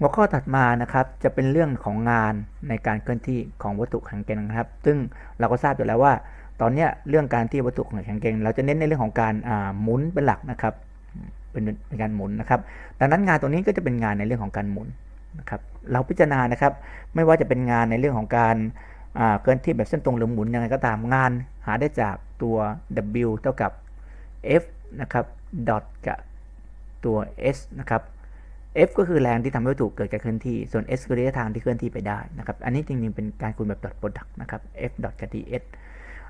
หัวข้อถัดมานะครับจะเป็นเรื่องของงานในการเคลื่อนที่ของวัตถุแข็งแกร่งนะครับ ซึ่งเราก็ทราบอยู่แล้วว่า ตอนนี้เรื่องการที่วัตถุแข็งแกร่งเราจะเน้นในเรื่องของการหมุนเป็นหลักนะครับเป็นการหมุนนะครับ ดังนั้นงานตัวนี้ก็จะเป็นงานในเรื่องของการหมุนนะครับ เราพิจารณานะครับ ไม่ว่าจะเป็นงานในเรื่องของการเคลื่อนที่แบบเส้นตรงหรือหมุนยังไงก็ตามงานหาได้จากตัว W เท่ากับ F นะครับ dot กับตัว S นะครับ F ก็คือแรงที่ทำให้วัตถุเกิดการเคลื่อนที่ ส่วน S คือระยะทางที่เคลื่อนที่ไปได้นะครับ อันนี้จริงๆ เป็นการคูณแบบ dot product นะครับ F dot กับ ds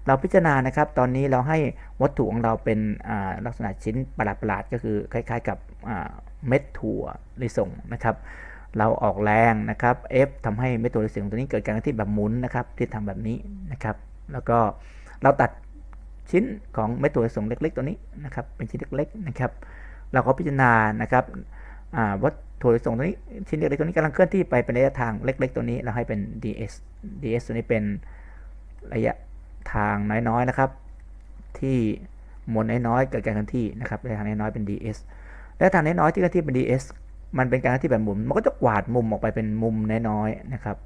เราพิจารณานะครับ ตอนนี้เราให้วัตถุของเราเป็นลักษณะชิ้นประหลาดๆ ก็คือคล้ายๆ กับเม็ดถั่วลิสงนะครับ เราออกแรงนะครับ F ทำให้เม็ดถั่วลิสงตัวนี้เกิดการเคลื่อนที่แบบหมุนนะครับที่ทำแบบนี้นะครับ แล้วก็เราตัดชิ้นของเม็ดถั่วลิสงเล็ก ๆ ตัวนี้นะครับ เป็นชิ้นเล็กๆนะครับ เราก็พิจารณานะครับ วัตถุลิสงตัวนี้ชิ้นเล็กๆตัวนี้กำลังเคลื่อนที่ไปเป็นระยะทางเล็ก ๆ ตัวนี้เราให้เป็น ds ds ตัวนี้เป็นระยะทางน้อยๆนะครับ ที่มวลน้อยๆเกิดการเคลื่อนที่นะครับระยะทางน้อยๆเป็น ds ระยะทางน้อยๆที่เคลื่อนที่เป็น ds มันเป็นการเคลื่อนที่แบบหมุนมันก็จะกวาดมุมออกไปเป็นมุมน้อยๆนะครับ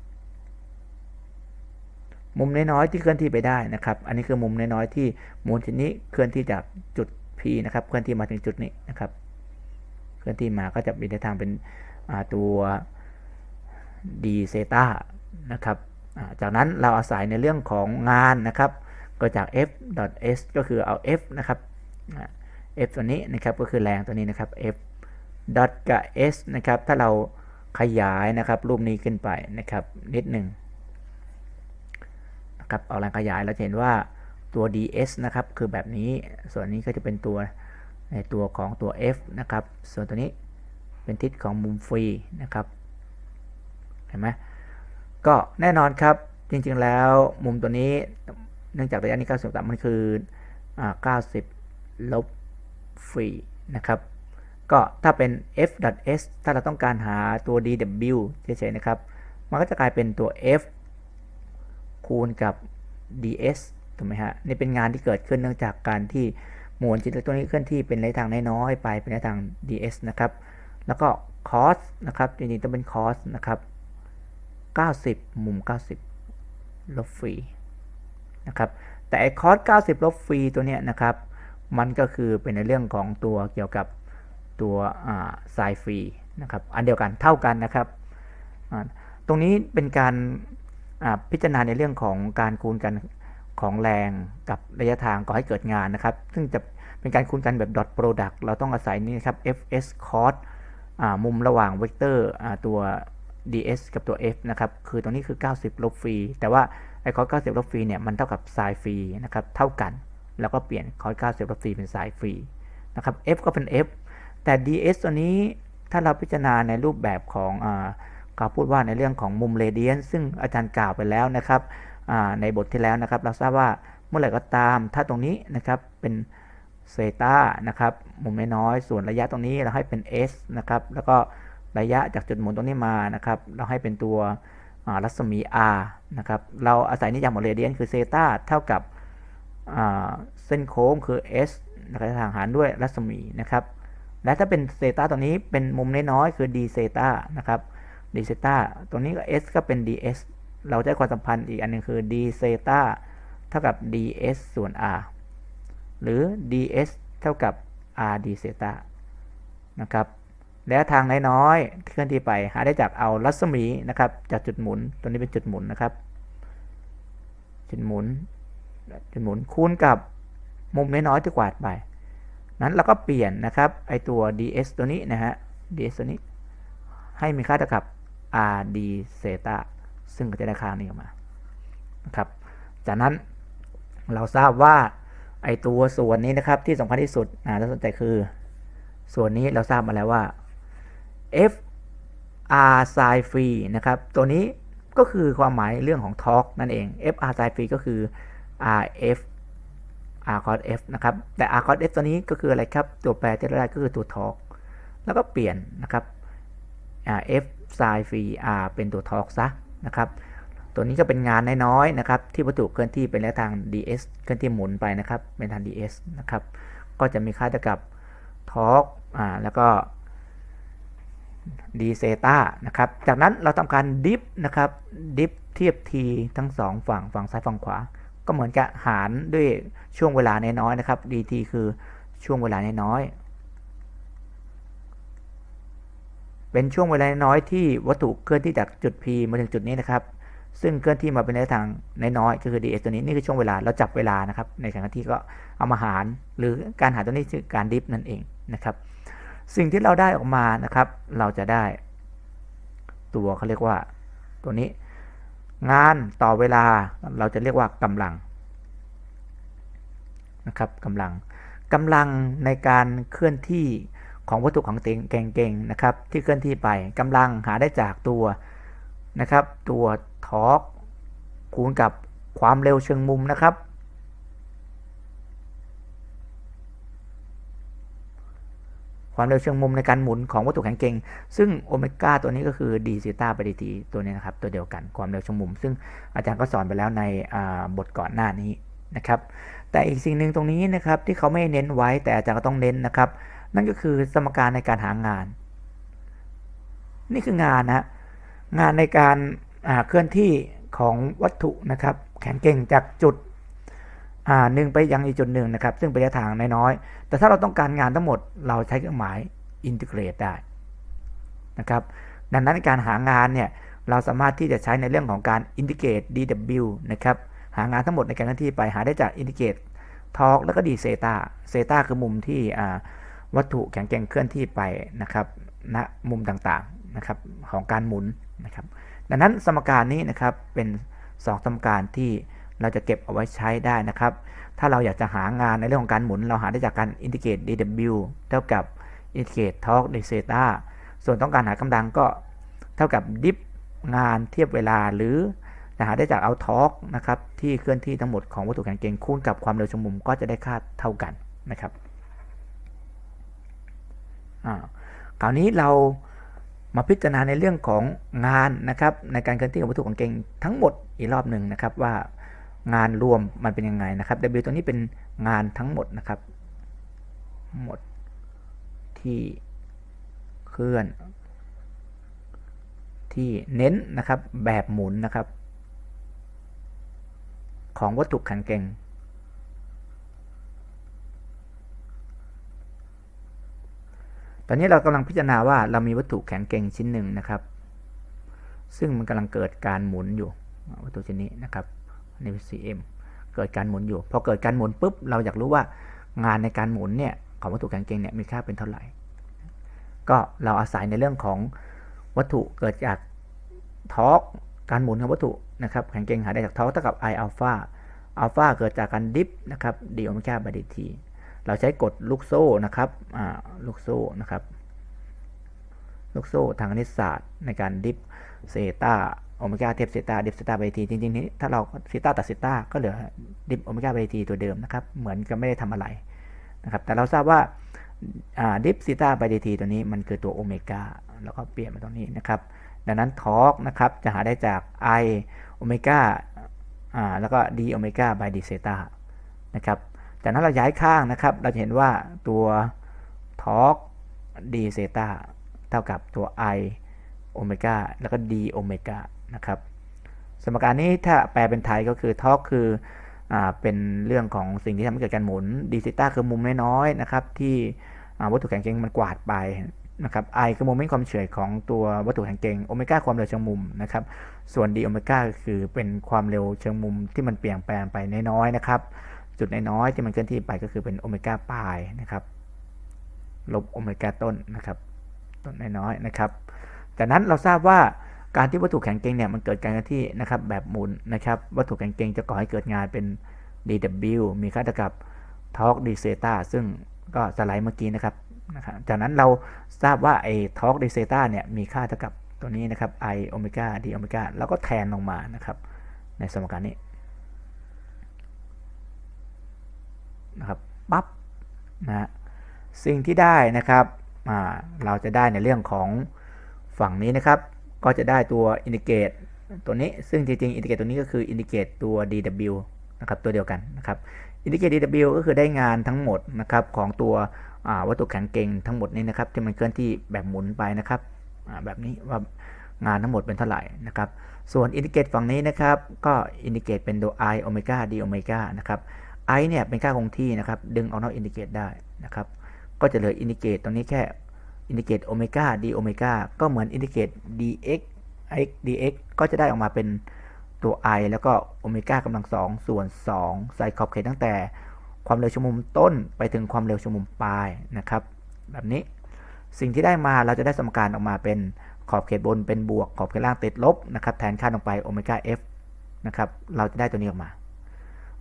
มุมน้อยๆที่เคลื่อนที่ไปได้นะครับ อันนี้คือมุมน้อยๆที่มวลชิ้นนี้เคลื่อนที่จากจุด P นะครับเคลื่อนที่มาถึงจุดนี้นะครับ ลื่อนที่มาก็จะมีทิศทางเป็นตัว d เซตานะครับจากนั้นเราอาศัยในเรื่องของงานนะครับ ก็จาก f s ก็คือเอา f นะครับอ่า f ตัวนี้นะครับก็คือแรงตัวนี้นะครับ f กับ s นะครับถ้าเราขยายนะครับรูปนี้ขึ้นไปนะครับนิดหนึ่งนะครับเอาแรงขยายเราจะเห็นว่าตัว ds นะครับคือแบบนี้ส่วนนี้ก็จะเป็นตัว ในตัวของตัว f นะครับ ส่วนตัวนี้เป็นทิศของมุมฟรีนะครับ เห็นไหมก็แน่นอนครับ จริงๆแล้วมุมตัวนี้ เนื่องจากระยะนี้90ต่ำมันคือ90 ลบฟรีนะครับ ก็ถ้าเป็น f s ถ้าเราต้องการหาตัว dw เฉยๆนะครับ มันก็จะกลายเป็นตัว f คูณกับ ds ถูกไหมฮะ นี่เป็นงานที่เกิดขึ้นเนื่องจากการที่ มวลชิ้นเล็กตัวนี้เคลื่อนที่เป็นระยะทางน้อยๆไปเป็นระยะทาง ds นะครับ แล้วก็ cos นะครับจริงๆต้องเป็น cos นะครับ 90 มุม 90 ลบฟรีนะครับแต่ไอ้ cos 90 ลบฟรีตัวเนี้ยนะครับ มันก็คือเป็นในเรื่องของตัวเกี่ยวกับตัวไซฟรีนะครับอันเดียวกันเท่ากันนะครับ ตรงนี้เป็นการพิจารณาในเรื่องของการคูณกัน ของแรงกับระยะทางก่อให้เกิดงานนะครับ ซึ่งจะเป็นการคูณกันแบบ dot product เราต้องอาศัยนี่ครับ fs cos อ่ามุมระหว่างเวกเตอร์อ่าตัว ds กับตัว f นะครับ คือตรงนี้คือ 90 ลบฟรี แต่ว่าไอ้ cos 90 ลบฟรีเนี่ย มันเท่ากับ sin ฟรีนะครับ เท่ากัน แล้วก็เปลี่ยน cos 90 ลบฟรีเป็น sin ฟรีนะครับ f ก็เป็น f แต่ ds ตัวนี้ถ้าเราพิจารณาในรูปแบบของอ่าเขาพูดว่าในเรื่องของมุมเรเดียนซึ่งอาจารย์กล่าวไปแล้วนะครับ ในบทที่แล้วนะครับ เราทราบว่าเมื่อไหร่ก็ตามถ้าตรงนี้นะครับเป็นเซตานะครับมุมน้อยส่วนระยะตรงนี้เราให้เป็น s นะครับแล้วก็ระยะจากจุดหมุนตรงนี้มานะครับเราให้เป็นตัวรัศมี r นะครับเราอาศัยนิยามของเรเดียนคือเซตาเท่ากับเส้นโค้งคือ s นะครับทางหารด้วยรัศมีนะครับและถ้าเป็นเซตาตัวนี้เป็นมุมน้อยๆคือ d เซตานะครับ d เซตาตัวนี้ก็ s ก็เป็น ds เราจะได้ความสัมพันธ์อีกอันหนึงคือ d เซตาเท่ากับ ds ส่วน r หรือ ds เท่ากับ r d เซตานะครับ แล้วทางน้อยๆเคลื่อนที่ไปหาได้จากเอารัศมีนะครับจากจุดหมุนตัวนี้เป็นจุดหมุนนะครับ จุดหมุนจุดหมุนคูณกับมุมน้อยๆที่กวาดไปนั้นเราก็เปลี่ยนนะครับไอตัว ds ตัวนี้นะฮะ ds ตัวนี้ ให้มีค่าเท่ากับ r d เซตา ซึ่งก็จะได้ค่านี้ออกมานะครับ จากนั้นเราทราบว่าไอตัวส่วนนี้นะครับที่สำคัญที่สุดนะที่สนใจคือ ส่วนนี้เราทราบมาแล้วว่า f r sin ฟรีนะครับ ตัวนี้ก็คือความหมายเรื่องของทอร์กนั่นเอง f r sin ฟรีก็คือ r f r cos f นะครับ แต่ r cos f ตัวนี้ก็คืออะไรครับ ตัวแปรที่เราได้ก็คือตัวทอร์กแล้วก็เปลี่ยนนะครับ f sin ฟรี r เป็นตัวทอร์กซะ นะครับ ตัวนี้ก็เป็นงานน้อยๆนะครับ ที่วัตถุเคลื่อนที่เป็นระยะทาง ds เคลื่อนที่หมุนไปนะครับเป็นทาง ds นะครับ ก็จะมีค่าเท่ากับทอร์กอ่าแล้วก็ d เซตานะครับ จากนั้นเราทำการดิฟนะครับดิฟเทียบ t ทั้งสองฝั่งฝั่งซ้ายฝั่งขวา ก็เหมือนกับหารด้วยช่วงเวลาน้อยๆนะครับ dt คือช่วงเวลาน้อยๆ เป็นช่วงเวลาน้อยที่วัตถุเคลื่อนที่จากจุด p มาถึงจุดนี้นะครับ ซึ่งเคลื่อนที่มาเป็นระยะทางนน้อยก็คือ ds ตัวนี้นี่คือช่วงเวลาเราจับเวลานะครับ ในขณะที่ก็เอามาหาร หรือการหารตัวนี้คือการดิฟนั่นเองนะครับ สิ่งที่เราได้ออกมานะครับ เราจะได้ ตัวเขาเรียกว่า ตัวนี้ งานต่อเวลาเราจะเรียกว่ากำลังนะครับกำลังกำลังในการเคลื่อนที่ ของวัตถุของเต็งเก่งๆนะครับ ที่เคลื่อนที่ไปกำลังหาได้จากตัวนะครับ ตัวทอร์กคูณกับความเร็วเชิงมุมนะครับ ความเร็วเชิงมุมในการหมุนของวัตถุแข็งเก่ง ซึ่งโอเมก้าตัวนี้ก็คือ d ซีตาไปดีทีตัวนี้นะครับ ตัวเดียวกันความเร็วเชิงมุม ซึ่งอาจารย์ก็สอนไปแล้วในบทก่อนหน้านี้นะครับ แต่อีกสิ่งหนึ่งตรงนี้นะครับที่เขาไม่เน้นไว้แต่อาจารย์ก็ต้องเน้นนะครับ นั่นก็คือสมการในการหางาน นี่คืองานนะงานในการเคลื่อนที่ของวัตถุนะครับ แข็งเก่งจากจุดหนึ่งไปยังอีกจุดหนึ่งนะครับ ซึ่งระยะทางน้อยๆแต่ถ้าเราต้องการงานทั้งหมดเราใช้เครื่องหมายอินทิเกรตได้นะครับ ดังนั้นในการหางานเนี่ยเราสามารถที่จะใช้ในเรื่องของการอินทิเกรต dw นะครับหางานทั้งหมดในการเคลื่อนที่ไปหาได้จากอินทิเกรตทอร์กแล้วก็ดีเซตาเซตาคือมุมที่ วัตถุแข็งแกร่งเคลื่อนที่ไปนะครับณนะมุมต่างๆนะครับของการหมุนนะครับ ดังนั้นสมการนี้นะครับเป็น2สมการที่เราจะเก็บเอาไว้ใช้ได้นะครับ ถ้าเราอยากจะหางานในเรื่องของการหมุน เราหาได้จากการอินทิเกรต dw เท่ากับอินทิเกรตทอร์กดีเซตาส่วนต้องการหากำลังก็เท่ากับดิฟงานเทียบเวลาหรือจะหาได้จากเอาทอร์กนะครับที่เคลื่อนที่ทั้งหมดของวัตถุแข็งเกร็งคูณกับความเร็วชมุมก็จะได้ค่าเท่ากันนะครับ คราวนี้เรามาพิจารณาในเรื่องของงานนะครับในการเคลื่อนที่ของวัตถุแข็งเกงทั้งหมดอีกรอบหนึ่งนะครับว่างานรวมมันเป็นยังไงนะครับ W ตัวนี้เป็นงานทั้งหมดนะครับ หมดที่เคลื่อน ที่เน้นนะครับแบบหมุนนะครับ ของวัตถุแข็งเกร็ง ตอนนี้เรากำลังพิจารณาว่าเรามีวัตถุแข็งเกร็งชิ้นหนึ่งนะครับ ซึ่งมันกำลังเกิดการหมุนอยู่วัตถุชิ้นนี้นะครับใน CM เกิดการหมุนอยู่ พอเกิดการหมุนปุ๊บ เราอยากรู้ว่างานในการหมุนเนี่ยของวัตถุแข็งเกร็งเนี่ยมีค่าเป็นเท่าไหร่ ก็เราอาศัยในเรื่องของวัตถุเกิดจากทอร์กการหมุนของวัตถุนะครับแข็งเกร็งหาได้จากทอร์กเท่ากับ I อัลฟาอัลฟาเกิดจากการดิฟนะครับดีโอเมก้าบายดีที เราใช้กฎลูกโซ่นะครับลูกโซ่นะครับ ลูกโซ่ทางคณิตศาสตร์ในการดิฟเซตาโอเมก้าเทียบเซตาดิฟเซตาไปทีจริงๆนี้ถ้าเราเซตาตัดเซตาก็เหลือดิฟโอเมก้าไปทีตัวเดิมนะครับ เหมือนกับไม่ได้ทำอะไรนะครับ แต่เราทราบว่าดิฟเซตาไปทีตัวนี้มันคือตัวโอเมก้าแล้วก็เปลี่ยนมาตรงนี้นะครับ ดังนั้นทอร์กนะครับจะหาได้จาก i โอเมก้าแล้วก็ d โอเมก้า by d เซตานะครับ จากนั้นเราย้ายข้างนะครับ เราจะเห็นว่าตัวทอร์กดีเซตาเท่ากับตัว i โอเมก้าแล้วก็ d โอเมก้านะครับ สมการนี้ถ้าแปลเป็นไทยก็คือทอร์กคืออเป็นเรื่องของสิ่งที่ทำให้เกิดการหมุนดีเซตาคือมุมน้อยๆนะครับ ที่วัตถุแข็งเกร็งมันกวาดไปนะครับ i คือโมเมนต์ความเฉยของตัววัตถุแข็งเกร็งโอเมก้าความเร็วเชิงมุมนะครับ ส่วน d โอเมก้าคือเป็นความเร็วเชิงมุมที่มันเปลี่ยนแปลงไปน้อยๆนะครับ จุดน้อยๆที่มันเคลื่อนที่ไปก็คือเป็นโอเมก้าปลายนะครับ ลบโอเมก้าต้นนะครับ ต้นน้อยๆนะครับจากนั้นเราทราบว่าการที่วัตถุแข็งเกร็งเนี่ยมันเกิดการเคลื่อนที่นะครับแบบหมุนนะครับ วัตถุแข็งเกร็งจะก่อให้เกิดงานเป็น dw มีค่าเท่ากับทอร์กดีเซตาซึ่งก็สไลด์เมื่อกี้นะครับนะครับ จากนั้นเราทราบว่าไอ้ทอร์กดีเซตาเนี่ยมีค่าเท่ากับตัวนี้นะครับ i โอเมก้า d โอเมก้าแล้วก็แทนลงมานะครับ ในสมการนี้ นะครับปั๊บนะสิ่งที่ได้นะครับเราจะได้ในเรื่องของฝั่งนี้นะครับ ก็จะได้ตัวอินดิเกตตัวนี้ซึ่งจริงๆอินดิเกตตัวนี้ก็คืออินดิเกตตัว dw นะครับตัวเดียวกันนะครับอินดิเกต dw ก็คือได้งานทั้งหมดนะครับของตัววัตถุแข็งเก่งทั้งหมดนี้นะครับที่มันเคลื่อนที่แบบหมุนไปนะครับแบบนี้ว่างานทั้งหมดเป็นเท่าไหร่นะครับส่วนอินดิเกตฝั่งนี้นะครับก็อินดิเกตเป็นตัว i โอเมก้า d โอเมก้านะครับ i เนี่ยเป็นค่าคงที่นะครับ ดึงออกนอกอินดิเกตได้นะครับ ก็จะเหลืออินดิเกตตรงนี้แค่อินดิเกตโอเมก้า d โอเมก้าก็เหมือนอินดิเกต dx x dx ก็จะได้ออกมาเป็นตัว i แล้วก็โอเมก้ากำลังสองส่วน 2 ใส่ขอบเขตตั้งแต่ความเร็วชั่วโมงต้นไปถึงความเร็วชั่วโมงปลายนะครับ แบบนี้สิ่งที่ได้มาเราจะได้สมการออกมาเป็นขอบเขตบนเป็นบวก ขอบเขตล่างติดลบนะครับ แทนค่าลงไปโอเมก้า f นะครับ เราจะได้ตัวนี้ออกมา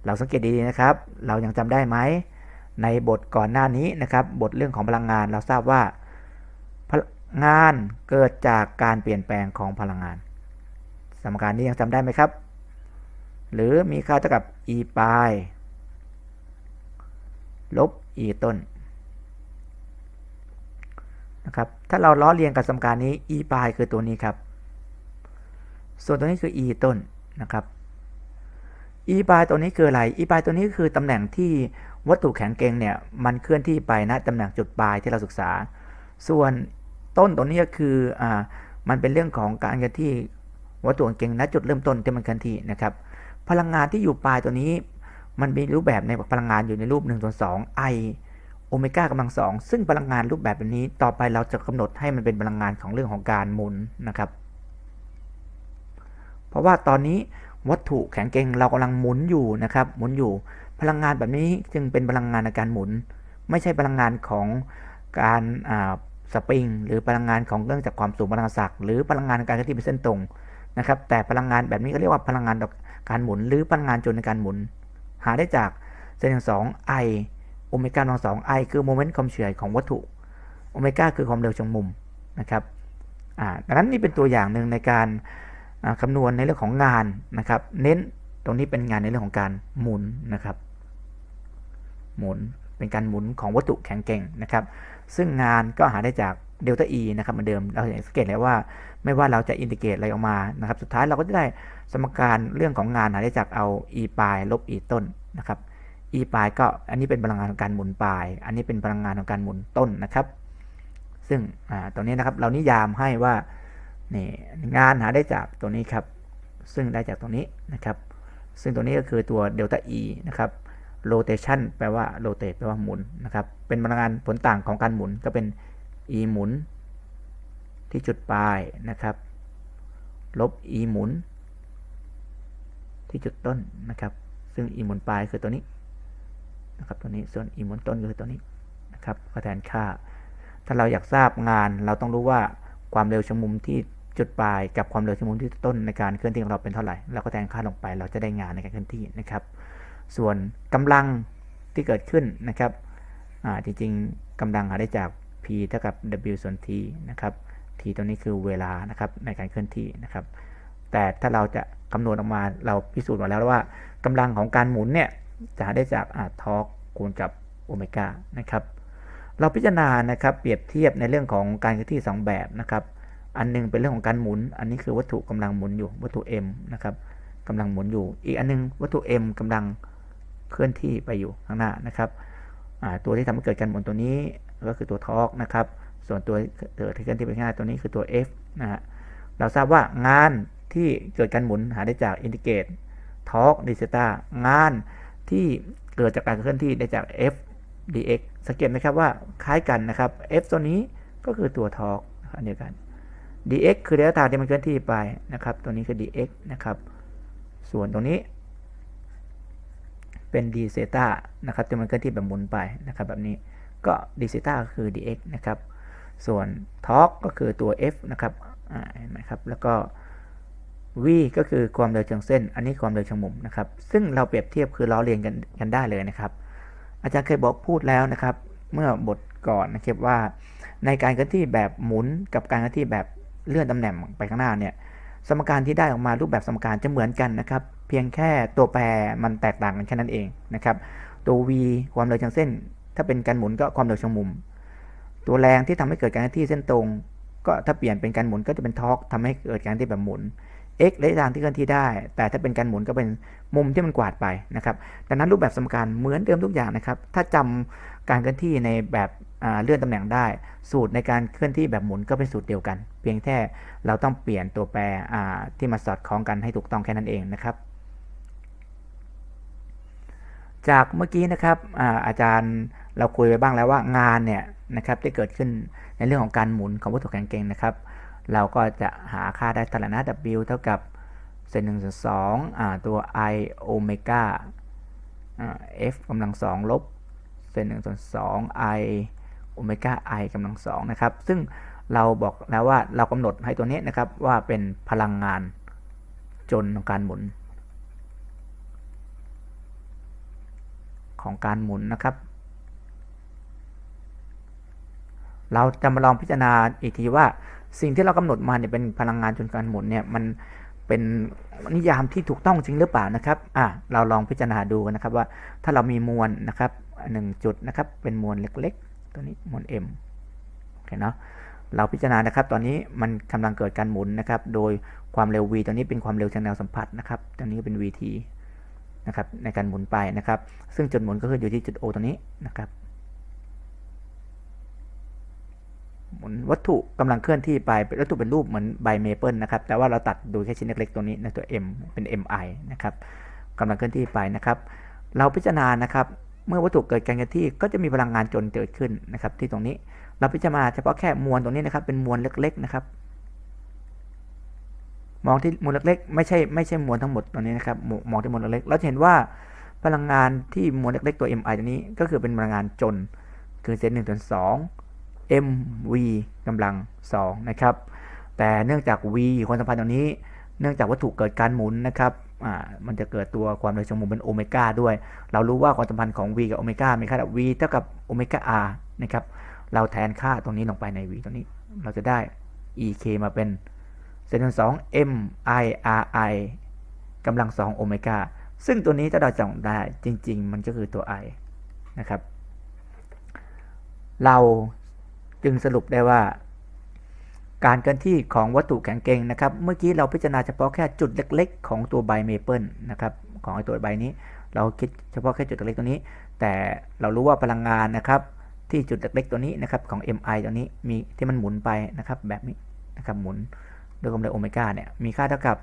เราสังเกตดีๆนะครับ เรายังจำได้ไหมในบทก่อนหน้านี้นะครับ บทเรื่องของพลังงานเราทราบว่าพลังงานเกิดจากการเปลี่ยนแปลงของพลังงาน สมการนี้ยังจำได้ไหมครับ หรือมีค่าเท่ากับ e ปลายลบ e ต้นนะครับถ้าเราล้อเลียงกับสมการนี้ e ปลายคือตัวนี้ครับ ส่วนตัวนี้คือ e ต้นนะครับ e ปลายตัวนี้คืออะไร e ปลายตัวนี้คือตำแหน่งที่วัตถุแข็งเกงเนี่ยมันเคลื่อนที่ไปณตำแหน่งจุดปลายที่เราศึกษา ส่วนต้นตัวนี้ก็คืออ่ามันเป็นเรื่องของการเคลื่อนที่วัตถุแข็งเกงณจุดเริ่มต้นที่มันเคลื่อนที่นะครับ พลังงานที่อยู่ปลายตัวนี้ มันมีรูปแบบในพลังงานอยู่ในรูป1ส่วน2 i โอเมก้ากำลังสองซึ่งพลังงานรูปแบบนี้ต่อไปเราจะกำหนดให้มันเป็นพลังงานของเรื่องของการหมุนนะครับ เพราะว่าตอนนี้ วัตถุแข็งเกร็งเรากำลังหมุนอยู่นะครับ หมุนอยู่ พลังงานแบบนี้จึงเป็นพลังงานในการหมุน ไม่ใช่พลังงานของการสปริง หรือพลังงานของเรื่องจากความสูงพลังศักดิ์หรือพลังงานการเคลื่อนที่เป็นเส้นตรงนะครับ แต่พลังงานแบบนี้ก็เรียกว่าพลังงานการหมุน หรือพลังงานจนในการหมุน หาได้จากเส้นสอง i โอเมก้ากำลังสอง i คือโมเมนต์ความเฉื่อยของวัตถุโอเมก้าคือความเร็วจงมุมนะครับดังนั้นนี่เป็นตัวอย่างหนึ่งในการ คำนวณในเรื่องของงานนะครับ เน้นตรงนี้เป็นงานในเรื่องของการหมุนนะครับ หมุนเป็นการหมุนของวัตถุแข็งแกร่งนะครับ ซึ่งงานก็หาได้จากเดลต้า e นะครับเหมือนเดิมเราสังเกตแล้วว่า ไม่ว่าเราจะอินทิเกรตอะไรออกมานะครับ สุดท้ายเราก็จะได้สมการเรื่องของงานหาได้จากเอา e ปลายลบ e ต้นนะครับ e ปลายก็อันนี้เป็นพลังงานของการหมุนปลาย อันนี้เป็นพลังงานของการหมุนต้นนะครับ ซึ่งตรงนี้นะครับเรานิยามให้ว่า นี่งานหาได้จากตัวนี้ครับ ซึ่งได้จากตรงนี้นะครับ ซึ่งตัวนี้ก็คือตัวเดลต้า e นะครับ rotation แปลว่า rotate แปลว่าหมุนนะครับ เป็นพลังงานผลต่างของการหมุนก็เป็น e หมุน ที่จุดปลายนะครับ ลบ e หมุน ที่จุดต้นนะครับ ซึ่ง e หมุนปลายคือตัวนี้นะครับตัวนี้ส่วน e หมุนต้นคือตัวนี้นะครับก็แทนค่า ถ้าเราอยากทราบงานเราต้องรู้ว่าความเร็วชั่วมุมที่ จุดปลายกับความเร็วชั่มุมที่ต้นในการเคลื่อนที่ของเราเป็นเท่าไหร่เราก็แทนค่าลงไป เราจะได้งานในการเคลื่อนที่นะครับ ส่วนกำลังที่เกิดขึ้นนะครับจริงๆกำลังหาได้จาก p เท่ากับ w ส่วน t นะครับ t ตรงนี้คือเวลานะครับในการเคลื่อนที่นะครับ แต่ถ้าเราจะคำนวณออกมาเราพิสูจน์มาแล้วว่ากำลังของการหมุนเนี่ยจะหาได้จากอาทอร์กคูณกับโอเมก้านะครับ เราพิจารณานะครับเปรียบเทียบในเรื่องของการเคลื่อนที่ 2 แบบนะครับ อันนึงเป็นเรื่องของการหมุน อันนี้คือวัตถุกำลังหมุนอยู่วัตถุ m นะครับกำลังหมุนอยู่ อีกอันนึงวัตถุ m กำลังเคลื่อนที่ไปอยู่ข้างหน้านะครับตัวที่ทำให้เกิดการหมุนตัวนี้ก็คือตัวทอร์กนะครับ ส่วนตัวเกิดที่เคลื่อนที่ไปข้างหน้าตัวนี้คือตัว f นะฮะเราทราบว่างานที่เกิดการหมุนหาได้จากอินทิเกรตทอร์กดิเซต้างานที่เกิดจากการเคลื่อนที่ได้จาก f dx สังเกตไหมครับว่าคล้ายกันนะครับ f ตัวนี้ก็คือตัวทอร์กอันเดียวกัน dx คือระยะทางที่มันเคลื่อนที่ไปนะครับ ตัวนี้คือ dx นะครับ ส่วนตรงนี้ เป็น d เซตานะครับที่มันเคลื่อนที่แบบหมุนไปนะครับ แบบนี้ก็ d เซตาคือ dx นะครับ ส่วนทอร์กก็คือตัว f นะครับเห็นไหมครับ แล้วก็ v ก็คือความเร็วเชิงเส้น อันนี้ความเร็วเชิงมุมนะครับ ซึ่งเราเปรียบเทียบคือล้อเลียนกันกันได้เลยนะครับ อาจารย์เคยบอกพูดแล้วนะครับ เมื่อบทก่อนนะครับว่า ในการเคลื่อนที่แบบหมุนกับการเคลื่อนที่แบบ เลื่อนตำแหน่งไปข้างหน้าเนี่ยสมการที่ได้ออกมารูปแบบสมการจะเหมือนกันนะครับ เพียงแค่ตัวแปรมันแตกต่างกันแค่นั้นเองนะครับ ตัว v ความเร็วเชิงเส้น ถ้าเป็นการหมุนก็ความเร็วเชิงมุม ตัวแรงที่ทำให้เกิดการเคลื่อนที่เส้นตรง ก็ถ้าเปลี่ยนเป็นการหมุนก็จะเป็นทอร์กทำให้เกิดการที่แบบหมุน x ระยะทางที่เคลื่อนที่ได้ แต่ถ้าเป็นการหมุนก็เป็นมุมที่มันกวาดไปนะครับ ดังนั้นรูปแบบสมการเหมือนเดิมทุกอย่างนะครับ ถ้าจำการเคลื่อนที่ในแบบ เลื่อนตำแหน่งได้ สูตรในการเคลื่อนที่แบบหมุนก็เป็นสูตรเดียวกัน เพียงแค่เราต้องเปลี่ยนตัวแปรที่มาสอดคล้องกันให้ถูกต้องแค่นั้นเองนะครับ จากเมื่อกี้นะครับอาอาจารย์เราคุยไปบ้างแล้วว่างานเนี่ยนะครับที่เกิดขึ้นในเรื่องของการหมุนของวัตถุแข็งเกร็งนะครับ เราก็จะหาค่าได้ตลาดนะ W เท่ากับเศษหนึ่งส่วนสองตัว i โอเมก้า f กำลังสองลบเศษหนึ่งส่วนสอง i โอเมก้า i กำลังสองนะครับ ซึ่งเราบอกแล้วว่าเรากำหนดให้ตัวนี้นะครับว่าเป็นพลังงานจนของการหมุน ของการหมุนนะครับ เราจะมาลองพิจารณาอีกทีว่า สิ่งที่เรากำหนดมาเนี่ยเป็นพลังงานจนการหมุนเนี่ยมันเป็นนิยามที่ถูกต้องจริงหรือเปล่านะครับอะเราลองพิจารณาดูกันนะครับว่าถ้าเรามีมวลนะครับหนึ่งจุดนะครับเป็นมวลเล็กๆ ตัวนี้มวล m โอเคเนาะเราพิจารณานะครับ ตอนนี้มันกำลังเกิดการหมุนนะครับ โดยความเร็ว v ตัวนี้เป็นความเร็วจากแนวสัมผัสนะครับตัวนี้เป็น vt นะครับในการหมุนไปนะครับ ซึ่งจุดหมุนก็คืออยู่ที่จุด O ตัวนี้นะครับหมุนวัตถุกำลังเคลื่อนที่ไปวัตถุเป็นรูปเหมือนใบเมเปิลนะครับ แต่ว่าเราตัดดูแค่ชิ้นเล็กๆตัวนี้ในตัว M เป็น MI นะครับกำลังเคลื่อนที่ไปนะครับ เราพิจารณานะครับ เมื่อวัตถุเกิดการเคลื่อนที่ก็จะมีพลังงานจนเกิดขึ้นนะครับ ที่ตรงนี้เราพิจารณาเฉพาะแค่มวลตรงนี้นะครับ เป็นมวลเล็กๆนะครับ มองที่มวลเล็กๆไม่ใช่ไม่ใช่มวลทั้งหมดตัวนี้นะครับมองที่มวลเล็กๆเราจะเห็นว่าพลังงานที่มวลเล็กๆตัว MI ตัวนี้ก็คือเป็นพลังงานจน คือเศษหนึ่งส่วนสอง mv กำลัง2นะครับ แต่เนื่องจาก v ความสัมพันธ์ตรงนี้ เนื่องจากวัตถุเกิดการหมุนนะครับ มันจะเกิดตัวความเร็วชั่วโมเป็นโอเมก้าด้วย เรารู้ว่าความสัมพันธ์ของ v กับโอเมก้ามีค่า v เท่ากับโอเมก้า r นะครับ เราแทนค่าตรงนี้ลงไปใน v ตรงนี้ เราจะได้ ek มาเป็นเศษส่วนสอง m i r i กำลัง2โอเมก้า ซึ่งตัวนี้ถ้าเราจำได้จริง ๆ มันก็คือตัว i นะครับ เราจึงสรุปได้ว่า การเคลื่อนที่ของวัตถุแข็งเกร็งนะครับ เมื่อกี้เราพิจารณาเฉพาะแค่จุดเล็กๆ ของตัวใบเมเปิลนะครับของไอตัวใบนี้ เราคิดเฉพาะแค่จุดเล็กๆตัวนี้ แต่เรารู้ว่าพลังงานนะครับ ที่จุดเล็กๆตัวนี้นะครับของ mi ตัวนี้มีที่มันหมุนไปนะครับแบบนี้นะครับหมุนด้วยความเร็วโอเมก้าเนี่ยมีค่าเท่ากับ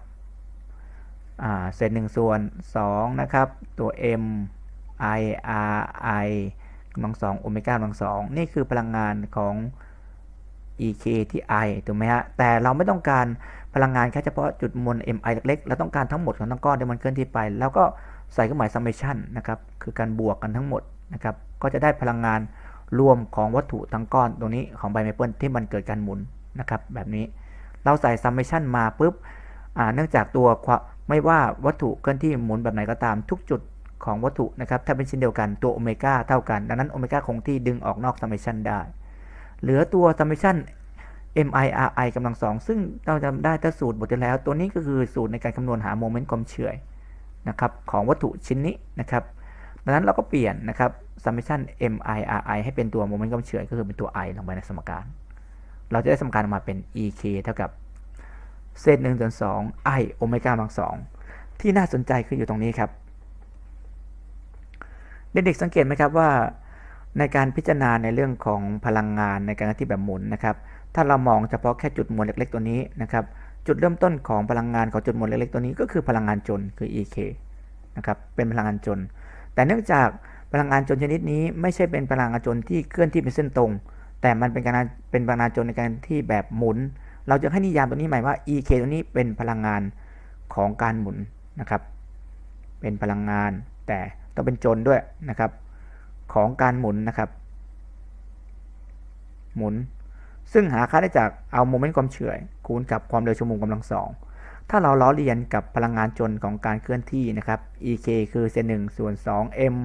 เศษหนึ่งส่วน2นะครับตัว m i r i กำลังสองโอเมก้ากำลังสองนี่คือพลังงานของ ek ที่ i ถูกไหมฮะ แต่เราไม่ต้องการพลังงานแค่เฉพาะจุดมวล mi เล็กๆ เราต้องการทั้งหมดของทั้งก้อนที่มันเคลื่อนที่ไป แล้วก็ใส่เครื่องหมาย summation นะครับ คือการบวกกันทั้งหมดนะครับ ก็จะได้พลังงานรวมของวัตถุทั้งก้อนตรงนี้ของไบเมเปิลที่มันเกิดการหมุนนะครับ แบบนี้ เราใส่ summation มาปุ๊บเนื่องจากตัวไม่ว่าวัตถุเคลื่อนที่หมุนแบบไหนก็ตามทุกจุดของวัตถุนะครับ ถ้าเป็นชิ้นเดียวกันตัวโอเมก้าเท่ากัน ดังนั้นโอเมก้าคงที่ดึงออกนอกซัมเมชันได้ เหลือตัวซัมเมชัน MIRI กำลังสองซึ่งเราจำได้ถ้าสูตรบทที่แล้ว ตัวนี้ก็คือสูตรในการคำนวณหาโมเมนต์ความเฉื่อยนะครับของวัตถุชิ้นนี้นะครับดังนั้นเราก็เปลี่ยนนะครับ summation MIRI ให้เป็นตัวโมเมนต์ความเฉื่อยก็คือเป็นตัว i ลงไปในสมการ เราจะได้สมการออกมาเป็น ek เท่ากับเศษหนึ่งส่วนสอง i โอเมก้ากำลังสองที่น่าสนใจคืออยู่ตรงนี้ครับเด็กๆสังเกตไหมครับว่า ในการพิจารณาในเรื่องของพลังงานในการที่แบบหมุนนะครับ ถ้าเรามองเฉพาะแค่จุดมวลเล็ก ๆ ตัวนี้นะครับ จุดเริ่มต้นของพลังงานของจุดมวลเล็กๆตัวนี้ก็คือพลังงานจนคือ EK นะครับ เป็นพลังงานจน แต่เนื่องจากพลังงานจนชนิดนี้ไม่ใช่เป็นพลังงานจนที่เคลื่อนที่เป็นเส้นตรง แต่มันเป็นการเป็นพลังงานจนในการที่แบบหมุน เราจะให้นิยามตัวนี้หมายว่า EK ตัวนี้เป็นพลังงานของการหมุนนะครับ เป็นพลังงานแต่ต้องเป็นจนด้วยนะครับ ของการหมุนนะครับ หมุน ซึ่งหาค่าได้จากเอาโมเมนต์ความเฉื่อยคูณกับความเร็วชั่วโมงกำลังสองถ้าเราล้อเลียนกับพลังงานจนของการเคลื่อนที่นะครับ ek คือเศษหนึ่งส่วน2 m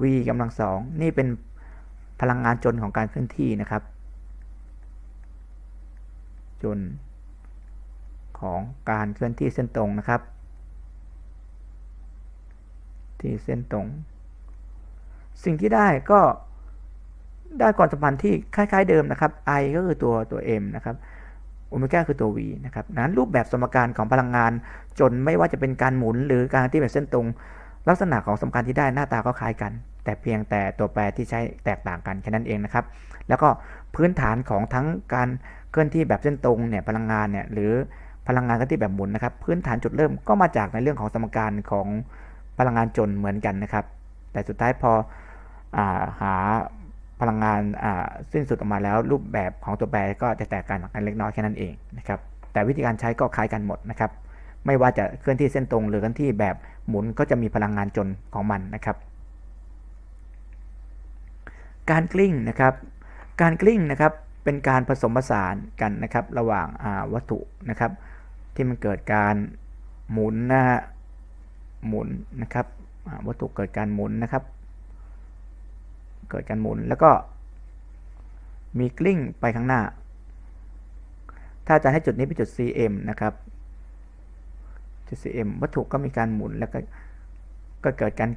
v กำลังสองนี่เป็นพลังงานจนของการเคลื่อนที่นะครับ จนของการเคลื่อนที่เส้นตรงนะครับ ที่เส้นตรง สิ่งที่ได้ก็ได้ความสัมพันธ์ที่คล้าย ๆ เดิมนะครับ i ก็คือตัวตัว m นะครับโอเมก้าคือตัว v นะครับนั้นรูปแบบสมการของพลังงานจนไม่ว่าจะเป็นการหมุนหรือการที่เป็นเส้นตรง ลักษณะของสมการที่ได้หน้าตาก็คล้ายกัน แต่เพียงแต่ตัวแปรที่ใช้แตกต่างกันแค่นั้นเองนะครับ แล้วก็พื้นฐานของทั้งการเคลื่อนที่แบบเส้นตรงเนี่ยพลังงานเนี่ยหรือพลังงานเคลื่อนที่แบบหมุนนะครับ พื้นฐานจุดเริ่มก็มาจากในเรื่องของสมการของพลังงานจนเหมือนกันนะครับ แต่สุดท้ายพอ หาพลังงานสิ้นสุดออกมาแล้ว รูปแบบของตัวแปรก็จะแตกต่างกันเล็กน้อยแค่นั้นเองนะครับแต่วิธีการใช้ก็คล้ายกันหมดนะครับไม่ว่าจะเคลื่อนที่เส้นตรงหรือเคลื่อนที่แบบหมุนก็จะมีพลังงานจนของมันนะครับ การกลิ้งนะครับ การกลิ้งนะครับเป็นการผสมผสานกันนะครับ ระหว่างวัตถุนะครับ ที่มันเกิดการหมุนนะฮะหมุนนะครับวัตถุเกิดการหมุนนะครับ เกิดการหมุนแล้วก็มีกลิ้งไปข้างหน้า ถ้าจะให้จุดนี้เป็นจุด CM นะครับ จุด CM วัตถุก็มีการหมุนแล้วก็ก็เกิดการ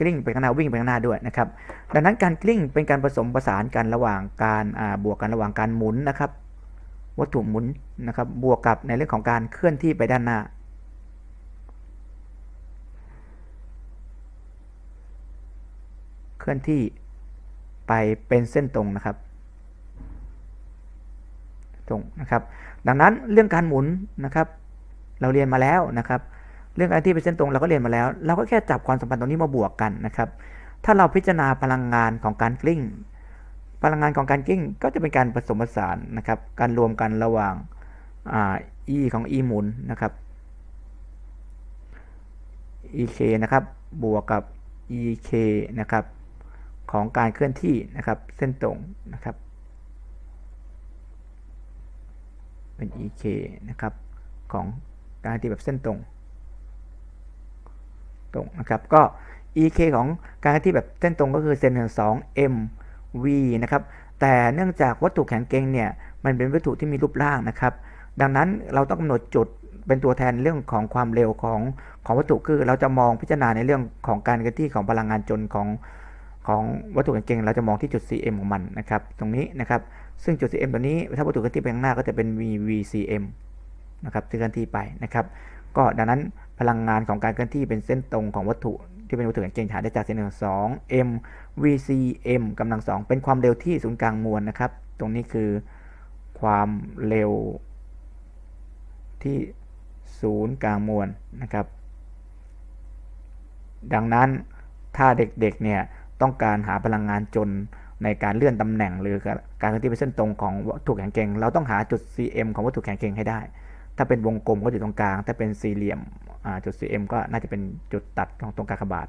กลิ้งไปข้างหน้าวิ่งไปข้างหน้าด้วยนะครับ ดังนั้นการกลิ้งเป็นการผสมผสานกันระหว่างการบวกกันระหว่างการหมุนนะครับ วัตถุหมุนนะครับ บวกกับในเรื่องของการเคลื่อนที่ไปด้านหน้า เคลื่อนที่ ไปเป็นเส้นตรงนะครับ ตรงนะครับ ดังนั้นเรื่องการหมุนนะครับ เราเรียนมาแล้วนะครับ เรื่องการที่เป็นเส้นตรงเราก็เรียนมาแล้ว เราก็แค่จับความสัมพันธ์ตรงนี้มาบวกกันนะครับ ถ้าเราพิจารณาพลังงานของการกลิ้ง พลังงานของการกลิ้ง ก็จะเป็นการผสมผสานนะครับ การรวมกันระหว่างอ e ของ e หมุนนะครับ ek นะครับ บวกกับ ek นะครับ ของการเคลื่อนที่นะครับ เส้นตรงนะครับ เป็น ek นะครับ ของการที่แบบเส้นตรง ตรงนะครับ ก็ ek ของการที่แบบเส้นตรงก็คือเซนสอง m v นะครับ แต่เนื่องจากวัตถุแข็งเกงเนี่ย มันเป็นวัตถุที่มีรูปร่างนะครับ ดังนั้นเราต้องกำหนดจุดเป็นตัวแทนเรื่องของความเร็วของของวัตถุคือเราจะมองพิจารณาในเรื่องของการเคลื่อนที่ของพลังงานจนของ ของวัตถุแข็งเกงเราจะมองที่จุด cm ของมันนะครับ ตรงนี้นะครับ ซึ่งจุด cm ตัวนี้ถ้าวัตถุเคลื่อนที่ไปข้างหน้าก็จะเป็น vvcm นะครับที่เคลื่อนที่ไปนะครับ ก็ดังนั้นพลังงานของการเคลื่อนที่เป็นเส้นตรงของวัตถุที่เป็นวัตถุแข็งเกงหาได้จากเส้นหนึ่งสอง m vcm กำลังสองเป็นความเร็วที่ศูนย์กลางมวลนะครับ ตรงนี้คือความเร็วที่ศูนย์กลางมวลนะครับ ดังนั้นถ้าเด็กๆเนี่ย ต้องการหาพลังงานจนในการเลื่อนตำแหน่ง หรือการเคลื่อนที่เป็นเส้นตรงของวัตถุแข็งเกร็งเราต้องหาจุด cm ของวัตถุแข็งเกร็งให้ได้ ถ้าเป็นวงกลมก็อยู่ตรงกลาง ถ้าเป็นสี่เหลี่ยมจุด cm ก็น่าจะเป็นจุดตัดของตรงกากบาท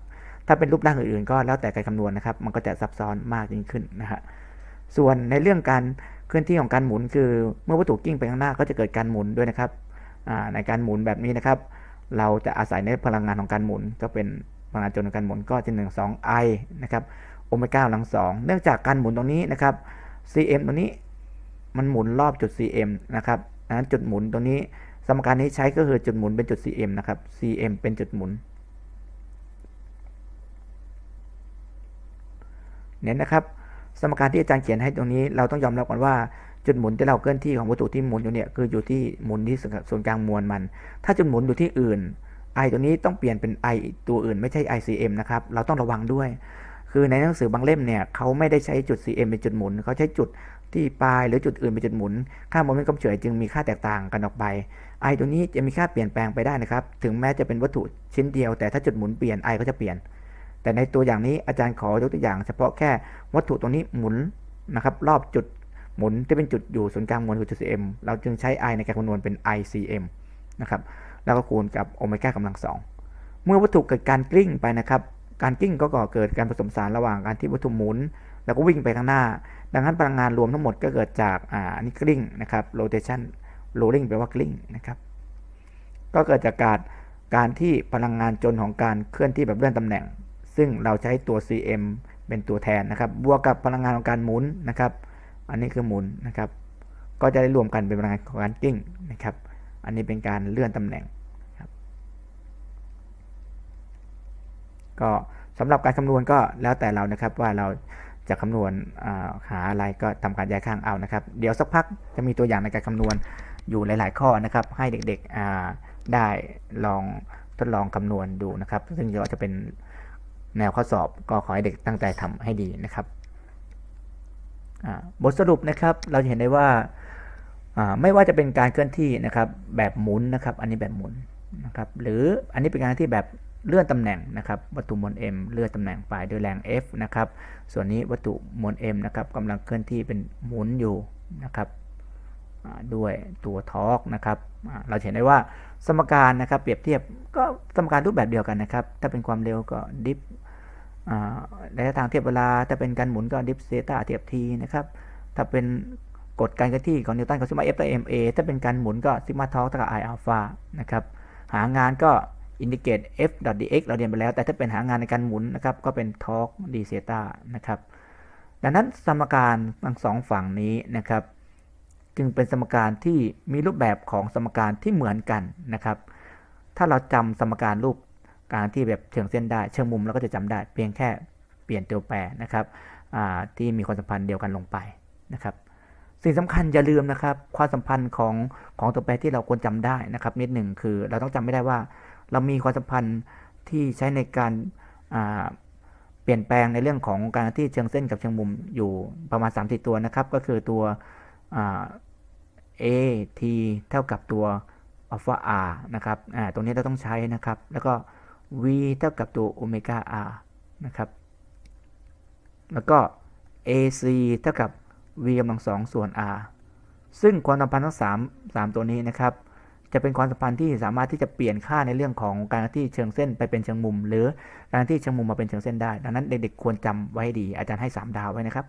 ถ้าเป็นรูปร่างอื่นๆ ก็แล้วแต่การคำนวณนะครับ มันก็จะซับซ้อนมากยิ่งขึ้นนะฮะ ส่วนในเรื่องการเคลื่อนที่ของการหมุน คือเมื่อวัตถุกิ้งไปข้างหน้าก็จะเกิดการหมุนด้วยนะครับในการหมุนแบบนี้นะครับ เราจะอาศัยในพลังงานของการหมุนก็เป็น พลังงานจนการหมุนก็จะหนึ่งสองไอนะครับโอเมก้ากำลังสองเนื่องจากการหมุนตรงนี้นะครับ cm ตรงนี้มันหมุนรอบจุด cm นะครับดังนั้นจุดหมุนตรงนี้สมการนี้ใช้ก็คือจุดหมุนเป็นจุด cm นะครับ cm เป็นจุดหมุนเน้นนะครับ สมการที่อาจารย์เขียนให้ตรงนี้ เราต้องยอมรับก่อนว่าจุดหมุนที่เราเคลื่อนที่ของวัตถุที่หมุนอยู่เนี่ยคืออยู่ที่หมุนที่ศูนย์กลางมวลมัน ถ้าจุดหมุนอยู่ที่อื่น i ตัวนี้ต้องเปลี่ยนเป็น i ตัวอื่นไม่ใช่ icm นะครับ เราต้องระวังด้วย คือในหนังสือบางเล่มเนี่ยเขาไม่ได้ใช้จุด cm เป็นจุดหมุน เขาใช้จุดที่ปลายหรือจุดอื่นเป็นจุดหมุน ค่าโมเมนต์กำเฉยจึงมีค่าแตกต่างกันออกไป i ตัวนี้จะมีค่าเปลี่ยนแปลงไปได้นะครับ ถึงแม้จะเป็นวัตถุชิ้นเดียว แต่ถ้าจุดหมุนเปลี่ยน i ก็จะเปลี่ยน แต่ในตัวอย่างนี้อาจารย์ขอยกตัวอย่าง เฉพาะแค่วัตถุตรงนี้หมุนนะครับรอบจุดหมุนที่เป็นจุดอยู่ศูนย์กลางมวลคือจุด cm เราจึงใช้ i ในการคำนวณเป็น icm นะครับ แล้วก็คูณกับโอเมก้ากำลังสองเมื่อวัตถุเกิดการกลิ้งไปนะครับ การกลิ้งก็ก่อเกิดการผสมสารระหว่างการที่วัตถุหมุน แล้วก็วิ่งไปข้างหน้า ดังนั้นพลังงานรวมทั้งหมดก็เกิดจากอ่านี่กลิ้งนะครับ rotation rolling แปลว่ากลิ้งนะครับ ก็เกิดจากการการที่พลังงานจนของการเคลื่อนที่แบบเลื่อนตำแหน่ง ซึ่งเราใช้ตัว cm เป็นตัวแทนนะครับ บวกกับพลังงานของการหมุนนะครับ อันนี้คือหมุนนะครับ ก็จะได้รวมกันเป็นพลังงานของการกลิ้งนะครับ อันนี้เป็นการเลื่อนตำแหน่งครับก็สำหรับการคำนวณก็แล้วแต่เรานะครับว่าเราจะคำนวณหาอะไรก็ทำการย้ายข้างเอานะครับ เดี๋ยวสักพักจะมีตัวอย่างในการคำนวณอยู่หลาย ๆ ข้อนะครับ ให้เด็กๆได้ลองทดลองคำนวณดูนะครับ ซึ่งจะเป็นแนวข้อสอบก็ขอให้เด็กตั้งใจทำให้ดีนะครับบทสรุปนะครับเราจะเห็นได้ว่า ไม่ว่าจะเป็นการเคลื่อนที่นะครับแบบหมุนนะครับอันนี้แบบหมุนนะครับหรืออันนี้เป็นการที่แบบเลื่อนตำแหน่งนะครับวัตถุมวล m เลื่อนตำแหน่งไปด้วยแรง F นะครับส่วนนี้วัตถุมวล m นะครับกำลังเคลื่อนที่เป็นหมุนอยู่นะครับด้วยตัวทอร์กนะครับเราเห็นได้ว่าสมการนะครับเปรียบเทียบก็สมการรูปแบบเดียวกันนะครับถ้าเป็นความเร็วก็ดิฟระยะทางเทียบเวลาถ้าเป็นการหมุนก็ดิฟเซตาเทียบทีนะครับถ้าเป็น กฎการเคลื่อนที่ของนิวตันก็ซิกมาเอฟต่อเอ็มเอถ้าเป็นการหมุนก็ซิกมาทอร์กเท่ากับไออัลฟานะครับหางานก็อินดิเกต f dx เราเรียนไปแล้ว แต่ถ้าเป็นหางานในการหมุนนะครับก็เป็นทอร์กดีเซต้านะครับดังนั้นสมการทั้งสองฝั่งนี้นะครับจึงเป็นสมการที่มีรูปแบบของสมการที่เหมือนกันนะครับ ถ้าเราจำสมการรูปการที่แบบเชิงเส้นได้ เชิงมุมเราก็จะจำได้ เพียงแค่เปลี่ยนตัวแปรนะครับที่มีความสัมพันธ์เดียวกันลงไปนะครับ สิ่งสำคัญอย่าลืมนะครับความสัมพันธ์ของของตัวแปรที่เราควรจำได้นะครับนิดหนึ่งคือเราต้องจำไม่ได้ว่า เรามีความสัมพันธ์ที่ใช้ในการเปลี่ยนแปลงในเรื่องของการที่เชิงเส้นกับเชิงมุมอยู่ประมาณ3 4ตัวนะครับ ก็คือตัวอ่า a t เท่ากับตัวอัลฟา r นะครับตรงนี้เราต้องใช้นะครับ แล้วก็ v เท่ากับตัวโอเมก้า r นะครับ แล้วก็ ac เท่ากับ v กำลังสองส่วน r ซึ่งความสัมพันธ์ทั้ง3 3ตัวนี้นะครับ จะเป็นความสัมพันธ์ที่สามารถที่จะเปลี่ยนค่าในเรื่องของการที่เชิงเส้นไปเป็นเชิงมุม หรือการที่เชิงมุมมาเป็นเชิงเส้นได้ ดังนั้นเด็กๆควรจำไว้ให้ดีอาจารย์ให้ 3 ดาวไว้นะครับ